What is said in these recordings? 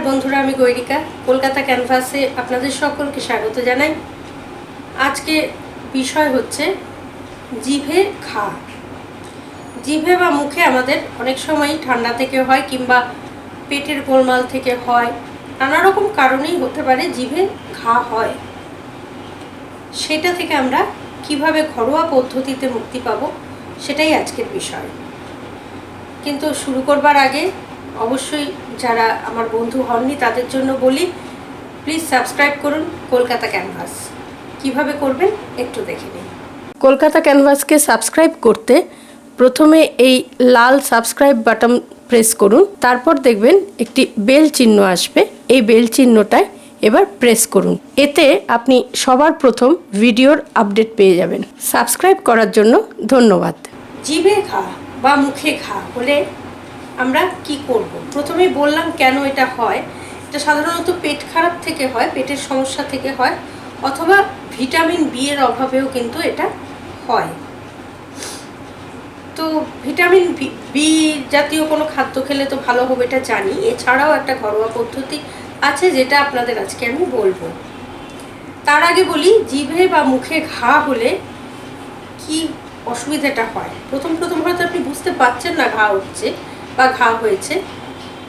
বন্ধুরা, আমি গৈরিকা। কলকাতা ক্যানভাসে আপনাদের সকলকে স্বাগত জানাই। আজকে বিষয় হচ্ছে জিভে ঘা। জিভে বা মুখে আমাদের অনেক সময় ঠান্ডা থেকে হয় কিংবা পেটের গোলমাল থেকে হয়। নানা রকম কারণেই হতে পারে জিভে ঘা হয়। সেটা থেকে আমরা কীভাবে ঘরোয়া পদ্ধতিতে মুক্তি পাবো সেটাই আজকের বিষয়। কিন্তু শুরু করবার আগে অবশ্যই যারা আমার বন্ধু হননি তাদের জন্য বলি প্লিজ সাবস্ক্রাইব করুন কলকাতা ক্যানভাস কীভাবে করবেন একটু দেখে নিন। কলকাতা ক্যানভাসকে সাবস্ক্রাইব করতে প্রথমে এই লাল সাবস্ক্রাইব বাটন প্রেস করুন তারপর দেখবেন একটি বেল চিহ্ন আসবে এই বেল চিহ্নটায় এবার প্রেস করুন। এতে আপনি সবার প্রথম ভিডিওর আপডেট পেয়ে যাবেন। সাবস্ক্রাইব করার জন্য ধন্যবাদ। জিভে ঘা বা মুখে ঘা হলে আমরা কি করব? প্রথমেই বললাম কেন এটা হয়। এটা সাধারণত পেট খারাপ থেকে হয়, পেটের সমস্যা থেকে হয়, অথবা ভিটামিন বি এর অভাবেও কিন্তু এটা হয়। তো ভিটামিন বি জাতীয় কোনো খাদ্য খেলে তো ভালো হবে এটা জানি। এছাড়াও একটা ঘরোয়া পদ্ধতি আছে যেটা আপনাদের আজকে আমি বলব। তার আগে বলি, জিভে বা মুখে ঘা হলে কি অসুবিধাটা হয়? প্রথম প্রথম হয়তো আপনি বুঝতে পারছেন না ঘা হচ্ছে। বা ঘা হয়েছে।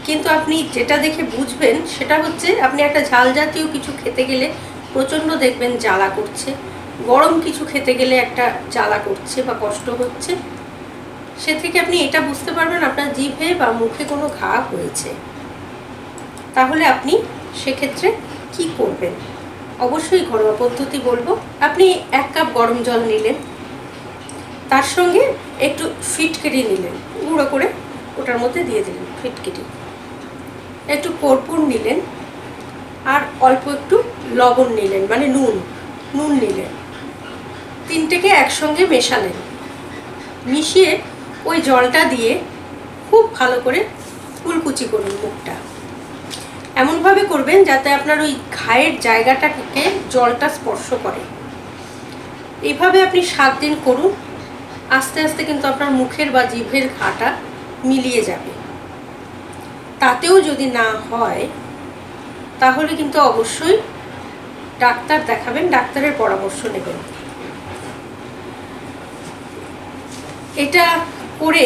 কিন্তু আপনি যেটা দেখে বুঝবেন সেটা হচ্ছে আপনি একটা ঝাল জাতীয় কিছু খেতে গেলে প্রচণ্ড দেখবেন জ্বালা করছে। গরম কিছু খেতে গেলে একটা জ্বালা করছে বা কষ্ট হচ্ছে। সে থেকে আপনি এটা বুঝতে পারবেন আপনার জিভে বা মুখে কোনো ঘা হয়েছে। তাহলে আপনি সেক্ষেত্রে কি করবেন? অবশ্যই ঘরোয়া পদ্ধতি বলব। আপনি এক কাপ গরম জল নিলেন। তার সঙ্গে একটু ফিটকেটি নিলেন। গুঁড়ো করে ওটার মধ্যে দিয়ে দিলেন ফিটকিটি একটু কর্পূর নিলেন আর অল্প একটু লবণ নিলেন মানে নুন নুন নিলেন। তিনটেকে একসঙ্গে মেশালেন। মিশিয়ে ওই জলটা দিয়ে খুব ভালো করে কুলকুচি করুন মুখটা। এমনভাবে করবেন যাতে আপনার ওই ঘায়ের জায়গাটাকে জলটা স্পর্শ করে। এইভাবে আপনি সাত দিন করুন। আস্তে আস্তে কিন্তু আপনার মুখের বা জিভের ঘাটা মিলিয়ে যাবে। তাতেও যদি না হয়, তাহলে কিন্তু অবশ্যই ডাক্তার দেখাবেন, ডাক্তারের পরামর্শ নেবেন। এটা করে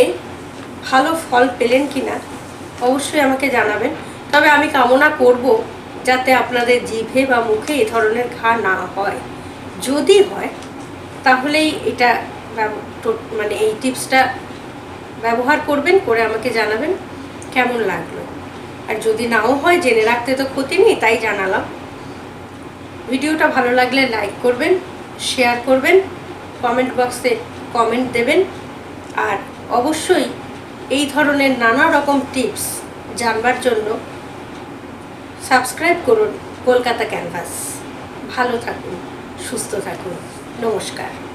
ভালো ফল পেলেন কি না অবশ্যই আমাকে জানাবেন। তবে আমি কামনা করব যাতে আপনাদের জিভে বা মুখে এ ধরনের ঘা না হয়। যদি হয়, তাহলেই এটা মানে এই টিপসটা ব্যবহার করবেন, করে আমাকে জানাবেন কেমন লাগল। আর যদি নাও হয়, জেনে রাখতে তো ক্ষতি নেই, তাই জানালাম। ভিডিওটা ভালো লাগলে লাইক করবেন, শেয়ার করবেন, কমেন্ট বক্সে কমেন্ট দেবেন। আর অবশ্যই এই ধরনের নানা রকম টিপস জানবার জন্য সাবস্ক্রাইব করুন কলকাতা ক্যানভাস। ভালো থাকুন, সুস্থ থাকুন। নমস্কার।